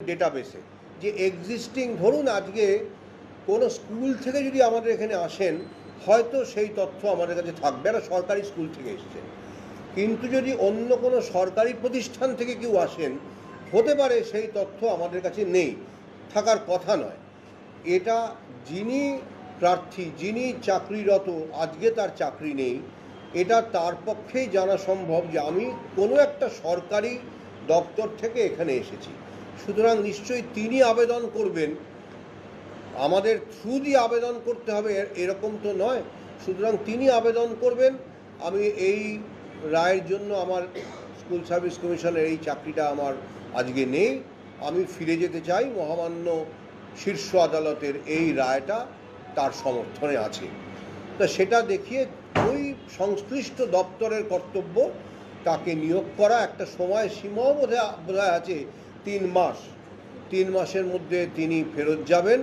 ডেটাবেসে যে এক্সিস্টিং ধরুন আজকে কোনো স্কুল থেকে যদি আমাদের এখানে আসেন, হয়তো সেই তথ্য আমাদের কাছে থাকবে। একটা সরকারি স্কুল থেকে এসছেন। কিন্তু যদি অন্য কোনো সরকারি প্রতিষ্ঠান থেকে কেউ আসেন, হতে পারে সেই তথ্য আমাদের কাছে নেই। থাকার কথা নয়। এটা যিনি প্রার্থী, যিনি চাকরিরত, আজকে তার চাকরি নেই। এটা তার পক্ষেই জানা সম্ভব যে আমি কোনো একটা সরকারি দপ্তর থেকে এখানে এসেছি। সুতরাং নিশ্চয়ই তিনি আবেদন করবেন। আমাদের থ্রু দিয়ে আবেদন করতে হবে এরকম তো নয়। সুতরাং তিনি আবেদন করবেন। আমি এই রায়ের জন্য আমার স্কুল সার্ভিস কমিশনের এই চাকরিটা আমার আজকে নেই। আমি ফিরে যেতে চাই। মহামান্য শীর্ষ আদালতের এই রায়টা তার সমর্থনে আছে। তা সেটা দেখিয়ে ওই সংশ্লিষ্ট দপ্তরের কর্তব্য তাকে নিয়োগ করা। একটা সময় সীমাও বোধহয় বোধহয় আছে তিন মাস, তিন মাসের মধ্যে তিনি ফেরত যাবেন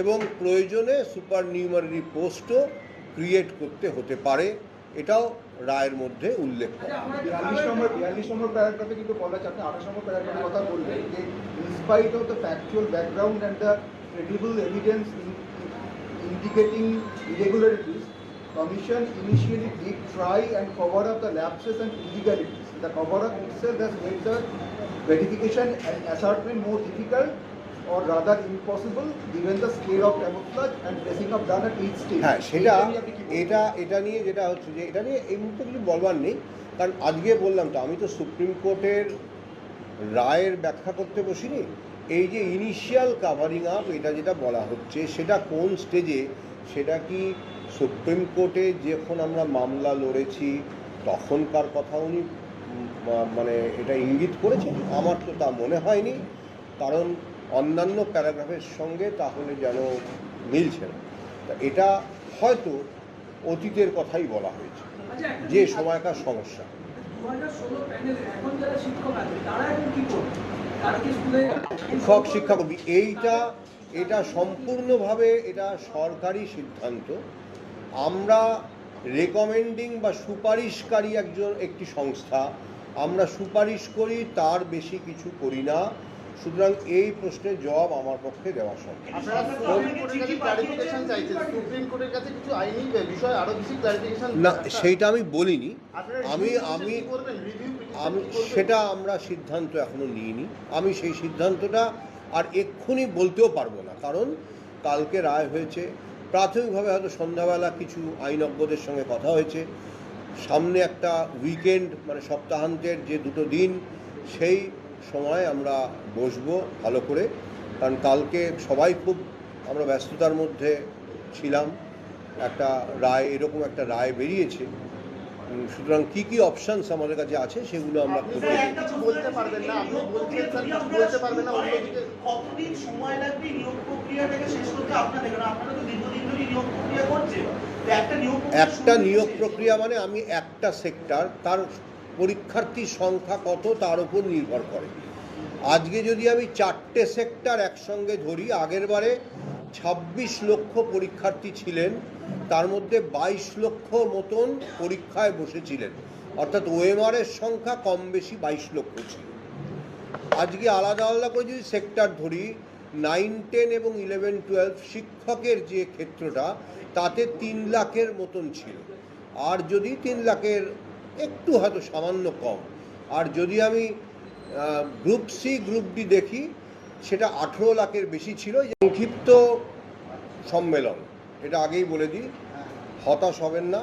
এবং প্রয়োজনে সুপার নিউমারি পোস্টও ক্রিয়েট করতে হতে পারে, এটাও রায়ের মধ্যে উল্লেখ করা নম্বর, বিয়াল্লিশ কিন্তু বলা কথা বললেন যে of the background and the indicating Commission initially did try and cover up the lapses and illegalities. The cover up itself has made the verification and ascertainment more difficult or rather impossible given the scale of camouflage and dressing up done at each stage. হ্যাঁ সেটা? এটা এটা নিয়ে যেটা হচ্ছে যে এটা নিয়ে এই মুহূর্তে কিছু বলবার নেই কারণ আজকে বললাম তো আমি তো সুপ্রিম কোর্টের রায়ের ব্যাখ্যা করতে বসিনি এই যে ইনিশিয়াল কাভারিং আপ এটা যেটা বলা হচ্ছে সেটা কোন স্টেজে সেটা কি সুপ্রিম কোর্টে যখন আমরা মামলা লড়েছি তখনকার কথা উনি মানে এটা ইঙ্গিত করেছেন আমার তো তা মনে হয়নি কারণ অন্যান্য প্যারাগ্রাফের সঙ্গে তাহলে যেন মিলছে না। তা এটা হয়তো অতীতের কথাই বলা হয়েছে যে সময়কার সমস্যা। শিক্ষক শিক্ষক এইটা এটা সম্পূর্ণভাবে এটা সরকারি সিদ্ধান্ত। আমরা রেকমেন্ডিং বা সুপারিশকারী একজন একটি সংস্থা আমরা সুপারিশ করি তার বেশি কিছু করি না। সুতরাং এই প্রশ্নের জবাব আমার পক্ষে দেওয়া সম্ভব। আপনারা সুপ্রিম কোর্টের কাছে ক্লারিফিকেশন চাইছেন। সুপ্রিম কোর্টের কাছে কিছু আইনি বিষয়ে আরও বেশি ক্লারিফিকেশন না সেইটা আমি বলিনি। আমি আমি আমি সেটা আমরা সিদ্ধান্ত এখনও নিইনি। আমি সেই সিদ্ধান্তটা আর এক্ষুনি বলতেও পারব না। কারণ কালকে রায় হয়েছে। প্রাথমিকভাবে হয়তো সন্ধ্যাবেলা কিছু আইনজ্ঞদের সঙ্গে কথা হয়েছে। সামনে একটা উইকেন্ড মানে সপ্তাহান্তের যে দুটো দিন, সেই সময় আমরা বসবো ভালো করে। কারণ কালকে সবাই খুব, আমরা ব্যস্ততার মধ্যে ছিলাম। একটা রায়, এরকম একটা রায় বেরিয়েছে। সুতরাং কি কি অপশনস আমাদের কাছে আছে সেগুলো আমরা আপনি করতে বলতে পারবেন না আপনি বলতে পারবেন না কতদিন সময় লাগবে নিয়োগ প্রক্রিয়াটাকে শেষ করতে আপনাদের কারণ আপনারা তো দীর্ঘদিন ধরে নিয়োগ প্রক্রিয়া করছেন। তো একটা নিয়োগ প্রক্রিয়া একটা নিয়োগ প্রক্রিয়া মানে আমি একটা সেক্টর তার পরীক্ষার্থীর সংখ্যা কত তার উপর নির্ভর করে। আজকে যদি আমি চারটে সেক্টর একসঙ্গে ধরি আগের বারে ছাব্বিশ লক্ষ পরীক্ষার্থী ছিলেন, তার মধ্যে বাইশ লক্ষ মতন পরীক্ষায় বসেছিলেন। অর্থাৎ ওএমআরের সংখ্যা কম বেশি বাইশ লক্ষ ছিল। আজকে আলাদা আলাদা করে যদি সেক্টর ধরি নাইন টেন এবং ইলেভেন টুয়েলভ শিক্ষকের যে ক্ষেত্রটা, তাতে তিন লাখের মতন ছিল। আর যদি তিন লাখের একটু হয়তো সামান্য কম। আর যদি আমি গ্রুপ সি গ্রুপ ডি দেখি, সেটা আঠেরো লাখের বেশি ছিল। সংক্ষিপ্ত সম্মেলন, এটা আগেই বলে দিই, হতাশ হবেন না।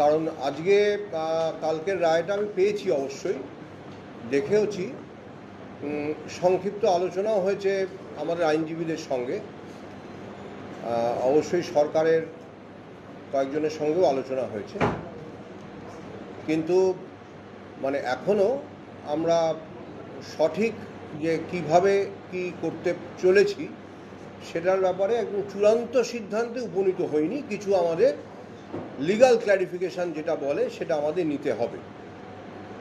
কারণ আজকে কালকের রায়টা আমি পেয়েছি অবশ্যই, দেখেওছি। সংক্ষিপ্ত আলোচনাও হয়েছে আমাদের আইনজীবীদের সঙ্গে। অবশ্যই সরকারের কয়েকজনের সঙ্গেও আলোচনা হয়েছে। কিন্তু মানে এখনও আমরা সঠিক যে কীভাবে কি করতে চলেছি, সেটার ব্যাপারে একদম চূড়ান্ত সিদ্ধান্তে উপনীত হয়নি কিছু আমাদের লিগাল ক্ল্যারিফিকেশন যেটা বলে, সেটা আমাদের নিতে হবে।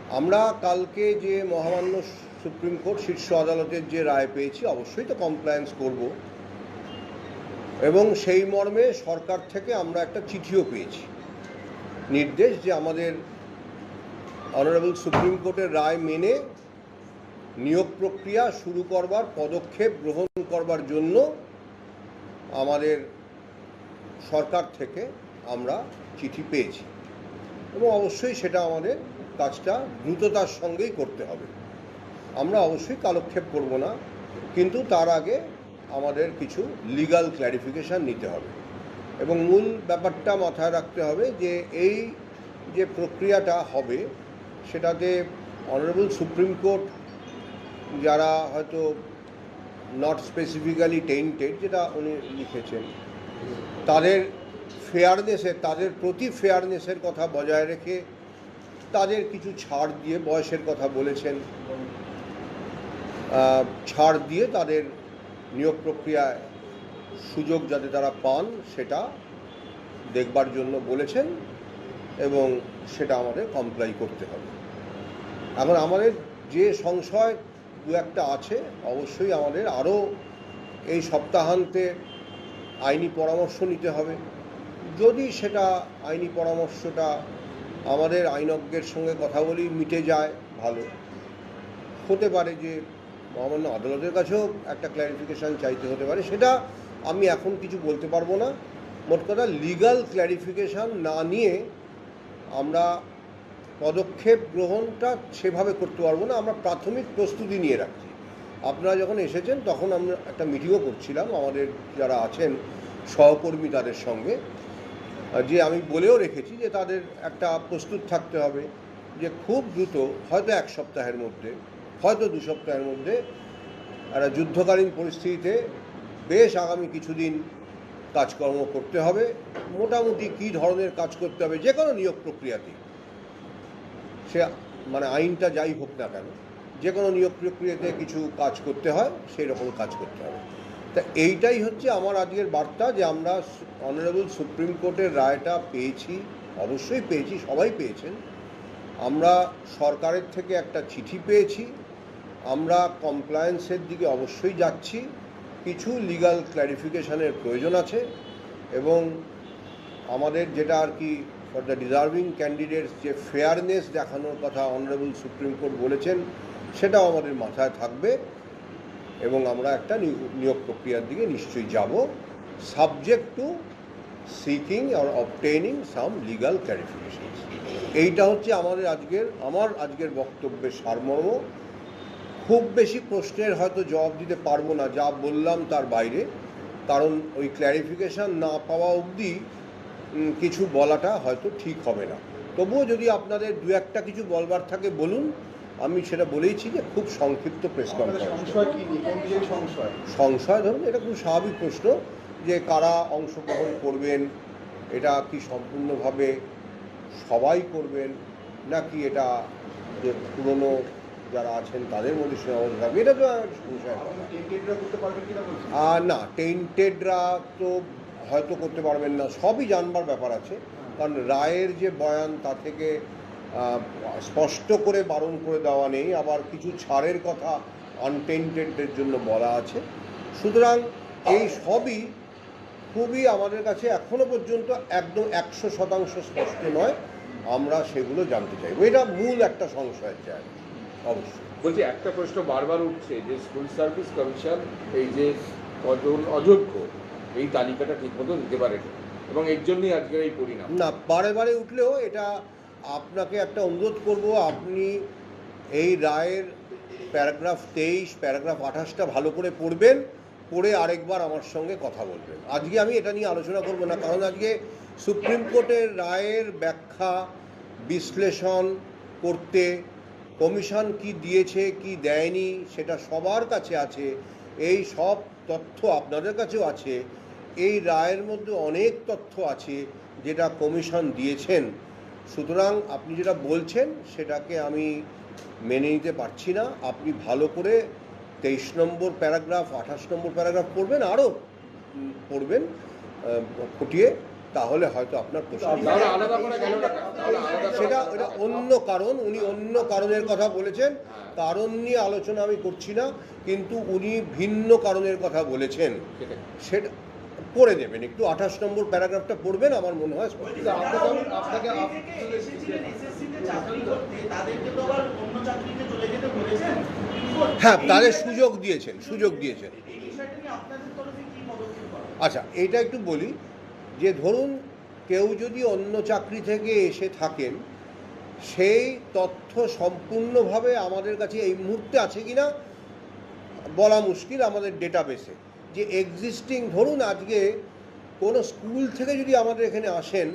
আমরা কালকে যে মহামান্য সুপ্রিম কোর্ট শীর্ষ আদালতের যে রায় পেয়েছি, অবশ্যই তো কমপ্লায়েন্স করব। এবং সেই মর্মে সরকার থেকে আমরা একটা চিঠিও পেয়েছি। নির্দেশ যে আমাদের অনারেবল সুপ্রিম কোর্টের রায় মেনে নিয়োগ প্রক্রিয়া শুরু করবার, পদক্ষেপ গ্রহণ করবার জন্য আমাদের সরকার থেকে আমরা চিঠি পেয়েছি এবং অবশ্যই সেটা আমাদের কাজটা দ্রুততার সঙ্গেই করতে হবে। আমরা অবশ্যই কালক্ষেপ করব না, কিন্তু তার আগে আমাদের কিছু লিগাল ক্ল্যারিফিকেশান নিতে হবে এবং মূল ব্যাপারটা মাথায় রাখতে হবে যে এই যে প্রক্রিয়াটা হবে, সেটাতে অনারেবল সুপ্রিম কোর্ট যারা হয়তো নট স্পেসিফিক্যালি টেন্টেড যেটা উনি লিখেছেন, তাদের ফেয়ারনেসের তাদের প্রতি ফেয়ারনেসের কথা বজায় রেখে তাদের কিছু ছাড় দিয়ে বয়সের কথা বলেছেন ছাড় দিয়ে তাদের নিয়োগ প্রক্রিয়ায় সুযোগ যাতে তারা পান, সেটা দেখবার জন্য বলেছেন এবং সেটা আমাদের কমপ্লাই করতে হবে। এখন আমাদের যে সংশয় দু একটা আছে, অবশ্যই আমাদের আরও এই সপ্তাহান্তে আইনি পরামর্শ নিতে হবে। যদি সেটা আইনি পরামর্শটা আমাদের আইনজ্ঞের সঙ্গে কথা বলি, মিটে যায়, ভালো। হতে পারে যে মহামান্য আদালতের কাছেও একটা ক্ল্যারিফিকেশান চাইতে হতে পারে, সেটা আমি এখন কিছু বলতে পারব না। মোট কথা লিগাল ক্ল্যারিফিকেশান না নিয়ে আমরা পদক্ষেপ গ্রহণটা সেভাবে করতে পারব না, আমরা প্রাথমিক প্রস্তুতি নিয়ে রাখছি। আপনারা যখন এসেছেন তখন আমরা একটা মিটিংও করছিলাম, আমাদের যারা আছেন সহকর্মী তাদের সঙ্গে, যে আমি বলেও রেখেছি যে তাদের একটা প্রস্তুত থাকতে হবে, যে খুব দ্রুত, হয়তো এক সপ্তাহের মধ্যে, হয়তো দু সপ্তাহের মধ্যে একটা যুদ্ধকালীন পরিস্থিতিতে বেশ আগামী কিছুদিন কাজকর্ম করতে হবে, মোটামুটি কী ধরনের কাজ করতে হবে, যে কোনো নিয়োগ প্রক্রিয়াতেই। সে মানে আইনটা যাই হোক না কেন, যে কোনো নিয়োগ প্রক্রিয়াতে কিছু কাজ করতে হয়, সেই রকম কাজ করতে হবে। তা এইটাই হচ্ছে আমার আজকের বার্তা যে আমরা অনারেবল সুপ্রিম কোর্টের রায়টা পেয়েছি, অবশ্যই পেয়েছি, সবাই পেয়েছেন। আমরা সরকারের থেকে একটা চিঠি পেয়েছি, আমরা কমপ্লায়েন্সের দিকে অবশ্যই যাচ্ছি, কিছু লিগাল ক্ল্যারিফিকেশনের প্রয়োজন আছে এবং আমাদের যেটা আর কি দ্য ডিজার্ভিং ক্যান্ডিডেটস যে ফেয়ারনেস দেখানোর কথা অনারেবল সুপ্রিম কোর্ট বলেছেন, সেটাও আমাদের মাথায় থাকবে এবং আমরা একটা নিয়োগ- প্রক্রিয়ার দিকে নিশ্চয়ই যাব সাবজেক্ট টু সিকিং আর অবটেনিং সাম লিগাল ক্ল্যারিফিকেশন এইটা হচ্ছে আমাদের আজকের, আমার আজকের বক্তব্যের সারমর্ম। খুব বেশি প্রশ্নের হয়তো জবাব দিতে পারব না, যা বললাম তার বাইরে। কারণ ওই ক্ল্যারিফিকেশান না পাওয়া অবধি কিছু বলাটা হয়তো ঠিক হবে না। তবুও যদি আপনাদের দু একটা কিছু বলবার থাকে বলুন। আমি সেটা বলেইছি যে খুব সংক্ষিপ্ত প্রেস কনফারেন্স সংশয় ধরুন এটা খুব স্বাভাবিক প্রশ্ন যে কারা অংশগ্রহণ করবেন এটা কি সম্পূর্ণভাবে সবাই করবেন নাকি এটা যে পুরনো যারা আছেন তাদের মধ্যে সীমাবদ্ধ থাকবে? এটা তো আর সংশয় না। টেন্টেডরা তো হয়তো করতে পারবেন না, সবই জানবার ব্যাপার আছে। কারণ রায়ের যে বয়ান, তা থেকে স্পষ্ট করে বারণ করে দেওয়া নেই, আবার কিছু ছাড়ের কথা আনটেন্টেডদের জন্য বলা আছে। সুতরাং এই সবই খুবই আমাদের কাছে এখনও পর্যন্ত একদম একশো শতাংশ স্পষ্ট নয়। আমরা সেগুলো জানতে চাইব। এটা মূল একটা সংশয়ের জায়গা, অবশ্যই। বলছি, একটা প্রশ্ন বারবার উঠছে যে, স্কুল সার্ভিস কমিশন এই যে কজন অযোগ্য এই তালিকাটা ঠিকমতো দিতে পারেনি এবং এর জন্যই আজকের এই পরিণাম। না, বারে বারে উঠলেও এটা আপনাকে একটা অনুরোধ করব, আপনি এই রায়ের প্যারাগ্রাফ তেইশ, প্যারাগ্রাফ আঠাশটা ভালো করে পড়বেন, পড়ে আরেকবার আমার সঙ্গে কথা বলবেন। আজকে আমি এটা নিয়ে আলোচনা করব না, কারণ আজকে সুপ্রিম কোর্টের রায়ের ব্যাখ্যা, বিশ্লেষণ করতে কমিশন কি দিয়েছে, কি দেয়নি, সেটা সবার কাছে আছে, এই সব তথ্য আপনাদের কাছেও আছে। এই রায়ের মধ্যে অনেক তথ্য আছে যেটা কমিশন দিয়েছেন। সুতরাং আপনি যেটা বলছেন সেটাকে আমি মেনে নিতে পারছি না। আপনি ভালো করে তেইশ নম্বর প্যারাগ্রাফ আঠাশ নম্বর প্যারাগ্রাফ পড়বেন আরও পড়বেন ফুটিয়ে তাহলে হয়তো আপনার সেটা এটা অন্য কারণ উনি অন্য কারণের কথা বলেছেন। কারণ নিয়ে আলোচনা আমি করছি না কিন্তু উনি ভিন্ন কারণের কথা বলেছেন। সেটা পড়ে দেবেন একটু আঠাশ নম্বর প্যারাগ্রাফটা পড়বেন আমার মনে হয় স্পষ্ট। কিন্তু আপনাকে আপনাকে আপনি থেকে এসেছিলেন এসএসসি তে চাকরি করতে তাদেরকে তো আবার অন্য চাকরিতে চলে যেতে বলেছেন করছে হ্যাঁ তাদের সুযোগ দিয়েছেন সুযোগ দিয়েছেন? আচ্ছা এটা একটু বলি যে ধরুন কেউ যদি অন্য চাকরি থেকে এসে থাকেন সেই তথ্য সম্পূর্ণভাবে আমাদের কাছে এই মুহূর্তে আছে কি না বলা মুশকিল আমাদের ডেটাবেসে যে এক্সিস্টিং ধরুন আজকে কোনো স্কুল থেকে যদি আমাদের এখানে আসেন